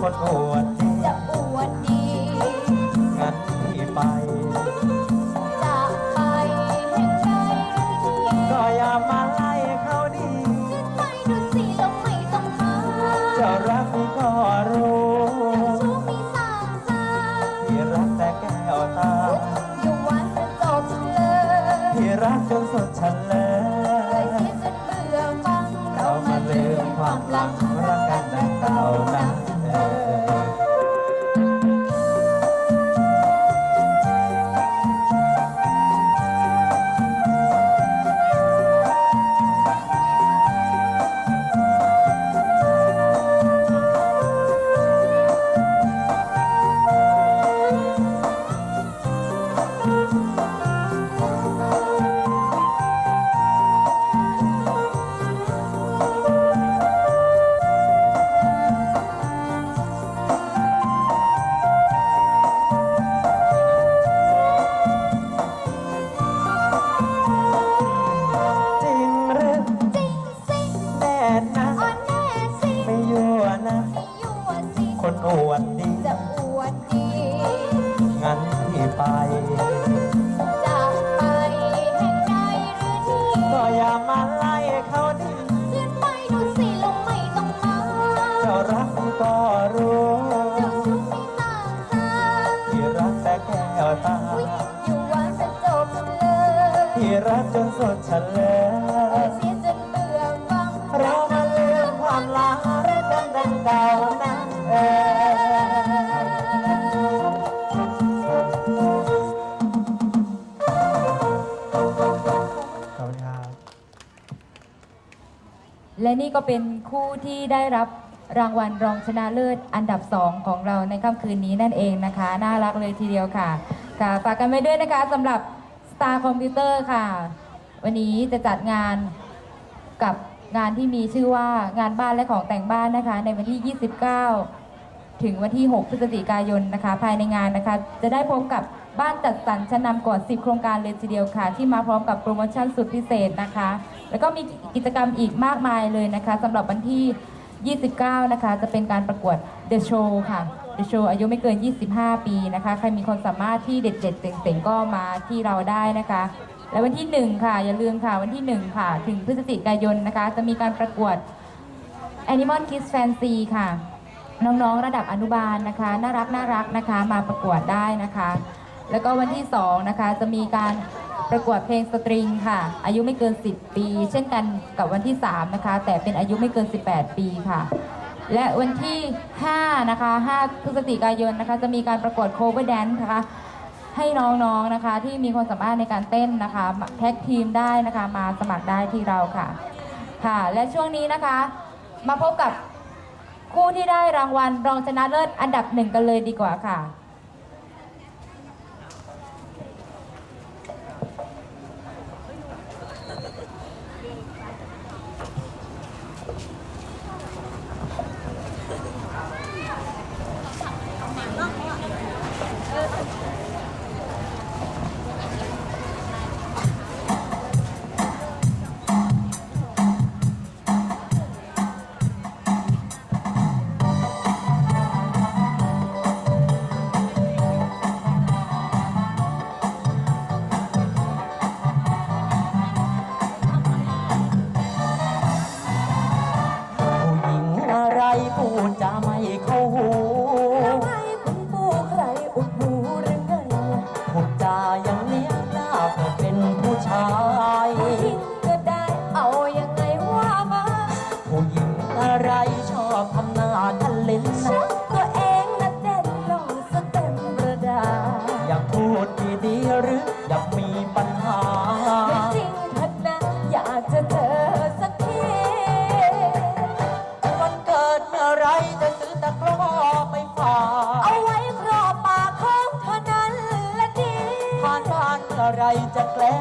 คนอวดดีจะอวดดี งั้นพี่ไป จะไปแห่งใดก็อย่ามาไล่เขาดีไปดูสิเราไม่ต้องหาจะรักก็รู้ชู้มีสางสาพี่รักแต่แก้วตาอยู่วันจะจบเลยพี่รักจนสุดฉัเลยเคยนเบื่อฟังเรามาลืมความหลังรักกัน อ สุดเฉลยเสียจนเบื่อฟังเรามาลืมความลังรักกันดังเก่านะเออขอบคุณครับและนี่ก็เป็นคู่ที่ได้รับรางวัลรองชนะเลิศอันดับ2ของเราในค่ำคืนนี้นั่นเองนะคะ น่ารักเลยทีเดียวค่ะค่ะฝากกันไว้ด้วยนะคะสำหรับ Star Computer ค่ะ วันนี้จะจัดงานกับงานที่มีชื่อว่างานบ้านและของแต่งบ้านนะคะ ในวันที่ 29 ถึงวันที่ 6 พฤศจิกายนนะคะ ภายในงานนะคะ จะได้พบกับบ้านจัดสรรชั้นนำกว่า 10 โครงการเลยทีเดียวค่ะ ที่มาพร้อมกับโปรโมชั่นสุดพิเศษนะคะ แล้วก็มีกิจกรรมอีกมากมายเลยนะคะสำหรับวันที่ 29 นะคะ จะเป็นการประกวด The Show ค่ะ The Show อายุไม่เกิน 25 ปีนะคะ ใครมีความสามารถที่เด็ดๆเจ๋งๆก็มาที่เราได้นะคะ และวันที่ 1 ค่ะ อย่าลืมค่ะ วันที่ 1 ค่ะ ถึงพฤศจิกายนนะคะ จะมีการประกวด Animal Kids Fancy ค่ะ น้องๆ ระดับอนุบาลนะคะ น่ารักน่ารักนะคะ มาประกวดได้นะคะ แล้วก็วันที่ 2 นะคะ จะมีการประกวดเพลงสตริงค่ะ อายุไม่เกิน 10 ปี เช่นกันกับวันที่ 3 นะคะ แต่เป็นอายุไม่เกิน 18 ปีค่ะ และวันที่ 5 นะคะ 5 พฤศจิกายนนะคะ จะมีการประกวด cover dance นะคะ ให้น้องๆนะคะ ที่มีความสามารถในการเต้นนะคะแท็กทีมได้นะคะมาสมัครได้ที่เราค่ะค่ะ และช่วงนี้นะคะ มาพบกับคู่ที่ได้รางวัลรองชนะเลิศอันดับหนึ่งกันเลยดีกว่าค่ะ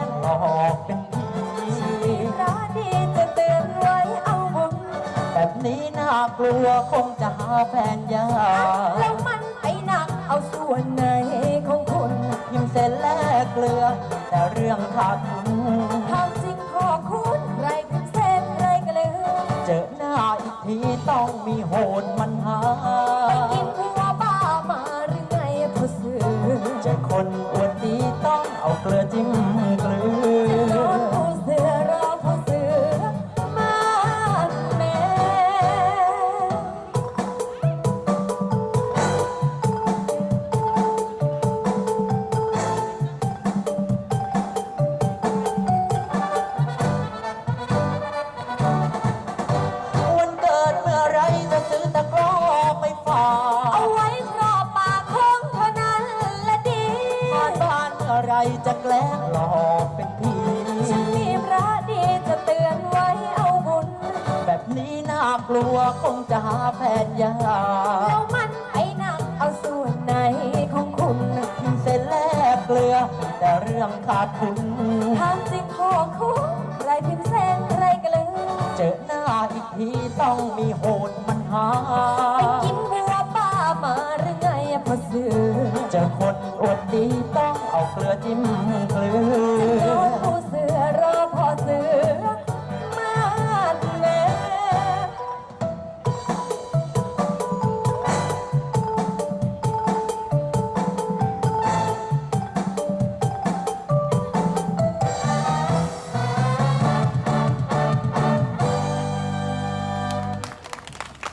จะแกล้งหลอกเป็นผีพระดีจะเตือนไว้เอาบุญแบบนี้น่ากลัวคงจะหาแฟนยากแล้วมันไปหนักเอาส่วนไหนของคุณยิ้มเส้นแลกเกลือ แต่เรื่องขาดทุนทำจริงพอคุณใครพิมพ์เส้นใครกันเลยเจอหน้าอีกทีต้องมีโหดมันหาไปกินหัวบ้ามาหรือไงพอสื่อเจอคนอวดดีต้องเอาเกลือจิ้ม จะแกล้งหลอกเป็นผีฉันมีพระดีจะเตือนไว้เอาบุญ แบบนี้น่ากลัวคงจะหาแฟนยาแล้วมันไอ้หนักเอาส่วนไหนของคุณที่เส้นแลกเกลือมีแต่เรื่องขาดทุนถามจริงพอคุณใครพิมพ์แสงใครกันเลยเจอหน้าอีกทีต้องมีโหดมันหาไปกินบัวป้ามาหรือไงอะพ่อเสือเจอคนอวดดีต้อง เอาเกลือจิ้มเกลืโดอนผู้เสือรอพ่อเสือมาดแม่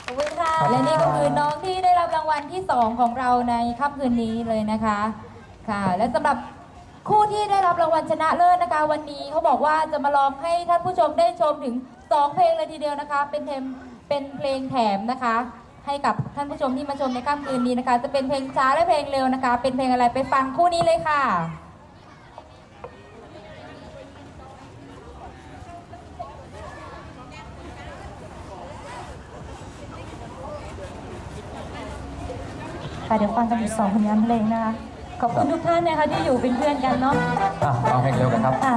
ขอบคุณค่ะและนี่ก็คือน้องที่ได้รับรางวัลที่2ของเราในค่ำคืนนี้เลยนะคะ ค่ะ และสำหรับคู่ที่ได้รับรางวัลชนะเลิศนะคะ วันนี้เขาบอกว่าจะมาลองให้ท่านผู้ชมได้ชมถึง 2 เพลงเลยทีเดียวนะคะ เป็นเทมเป็นเพลงแถมนะคะ ให้กับท่านผู้ชมที่มาชมในค่ำคืนนี้นะคะ จะเป็นเพลงช้าและเพลงเร็วนะคะ เป็นเพลงอะไรไปฟังคู่นี้เลยค่ะค่ะเดี๋ยวฟังกันอีกสองผลงานเพลงนะคะ ขอบคุณทุกท่านนะคะที่อยู่เป็นเพื่อนกันเนาะอะฟังเพลงเร็วกันครับค่ะ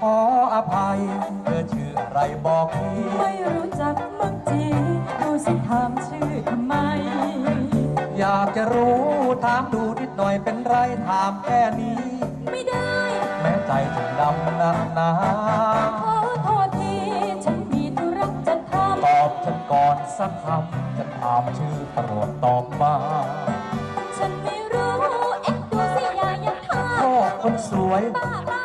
ขออภัยเธอชื่ออะไรบอกทีไม่รู้จักมักจีดูสิถามชื่อทำไม อยากจะรู้ถามดูนิดหน่อยเป็นไรถามแค่นี้ ไม่ได้แม้ ใจถึงดำนักหนาขอโทษทีฉันมีธุระจะทตอบฉันก่อนสักคำจะถามชื่อโปรดตอบมาำฉันไม่รู้เอ็กดูสิยาอย่าทโอ้คนสวยำบ้าบ้า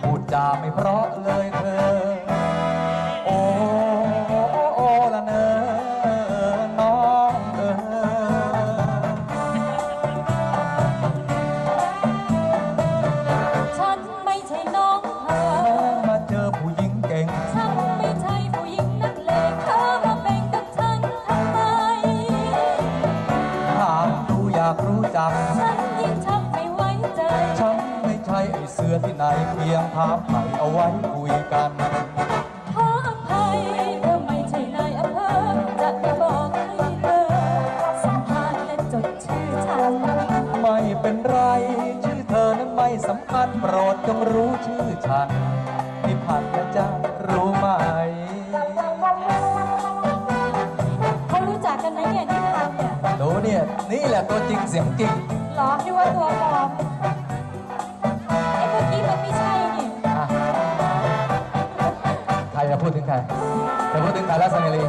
พูดจาไม่เพราะเลยเธอ โปรดจงรู้ชื่อฉันที่ผ่านแล้วจะรู้ไหม เขารู้จักกันไหมเนี่ยที่ทำเนี่ยดูเนี่ย นี่แหละตัวจริงเสียงจริงหรอที่ว่าตัวปลอมไอ้เมื่อกี้มันไม่ใช่นี่อะใครจะพูดถึงใครจะพูดถึงใครแล้วสังเกลี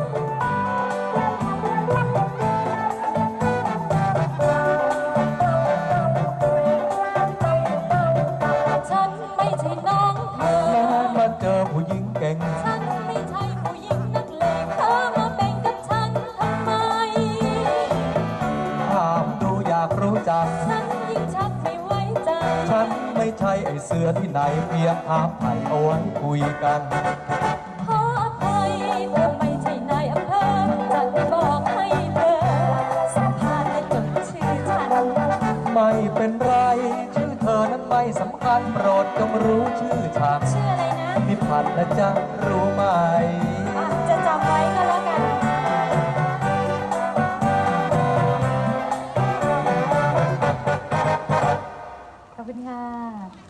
ไม่ใช่ไอ้เสือที่ไหนเพียงถามไถ่เอาไว้คุยกันขออภัยเธอไม่ใช่นายอำเภอจะได้บอกให้เธอสัมภาษณ์และจดชื่อฉันไม่เป็นไร ชื่อเธอนั้นไม่สำคัญโปรดจงรู้ชื่อฉันชื่ออะไรนะนิพันธ์นะจ๊ะรู้ไหม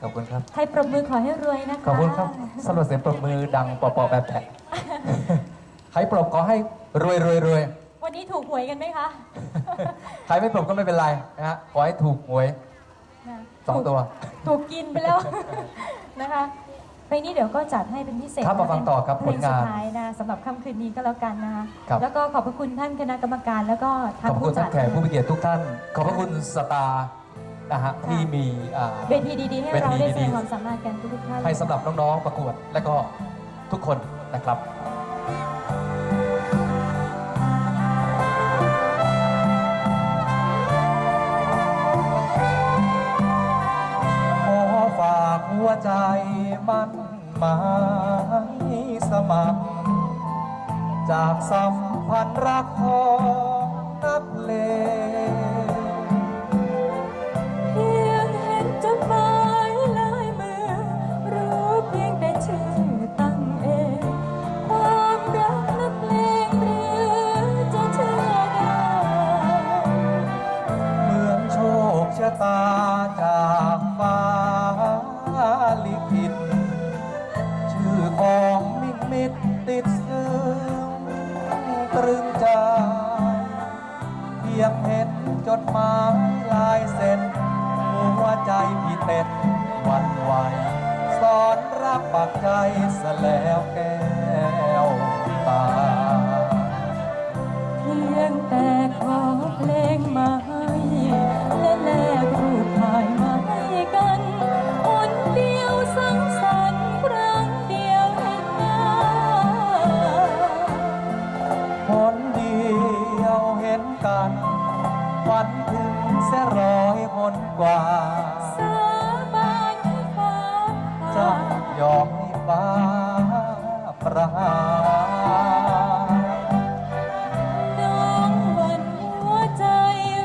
ขอบคุณครับใครปรบมือขอให้รวยนะคะ ขอบคุณครับสำหรับเสียงปรบมือดังปอปอแบบแผะใครปรบขอให้รวยรวยรวยวันนี้ถูกหวยกันไหมคะ ใครไม่ปรบก็ไม่เป็นไรนะฮะ ขอให้ถูกหวยนะสองตัว ถูกกินไปแล้วนะคะเพลงนี้เดี๋ยวก็จัดให้เป็นพิเศษครับมาฟังต่อครับเพลงผลงานสุดท้ายนะสำหรับค่ำคืนนี้ก็แล้วกันนะคะครับแล้วก็ขอบพระคุณท่านคณะกรรมการ แล้วก็ขทางอบคุผู้ณจัท่าดนแขกผู้มีเกียรติทุกท่าน ขอบพระคุณสตาร์ นะฮะที่มีอ่า เวทีดีๆ ให้เวทีเราได้แสดดีงๆความสามารถกันทุกๆท่านให้สำหรับน้องๆ ประกวด และก็ทุกคนนะครับ ขอฝากหัวใจมั่นหมายสมัคร จากสัมพันธ์รักของ ดหมายลายเส้นหัวใจพี่เต็ดวันไหวสอนรับปักใจสแล้วแก้วตา เพียงแต่ขอเพลงมา นถึงเสียร้อยคนกว่า สาบานให้ฟ้าจะผ่า ยอมให้ฟ้าประหารน้องหวันหัวใจ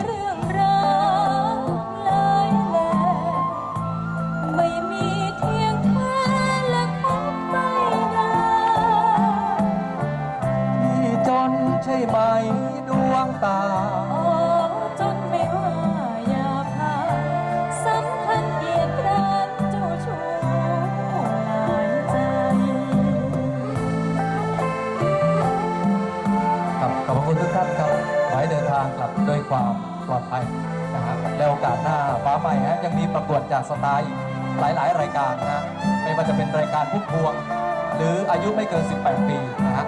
เรื่องราวลายแหลไม่มีเทียงแท้และคงไม่นานที่จนใช่ไหมดวงตา ด้วยความปลอดภัยนะฮะแล้วโอกาสหน้าฟ้าใหม่ฮะยังมีประกวดจากสไตล์อีกหลาย ๆ รายการนะฮะไม่ว่าจะเป็นรายการพุ่มพวง หรืออายุไม่เกิน 18 ปีนะฮะ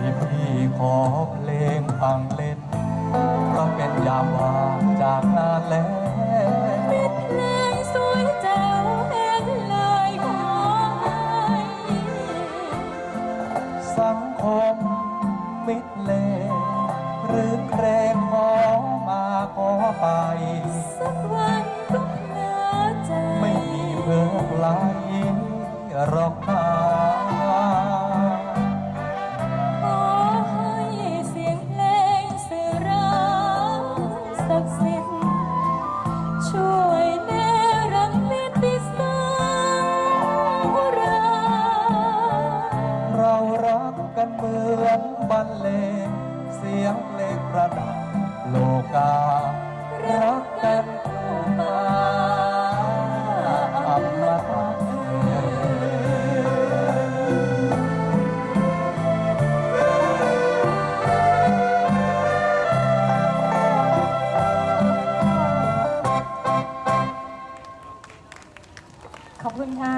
มีพี่ขอเพลงฟังเล่นเพราะเป็นยามว่างจากนานแล้ว สียงเพลงประดับโลกา รักกันคู่มาอมตะขอบคุณค่ะ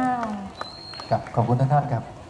ครับ ขอบคุณทุกท่านครับ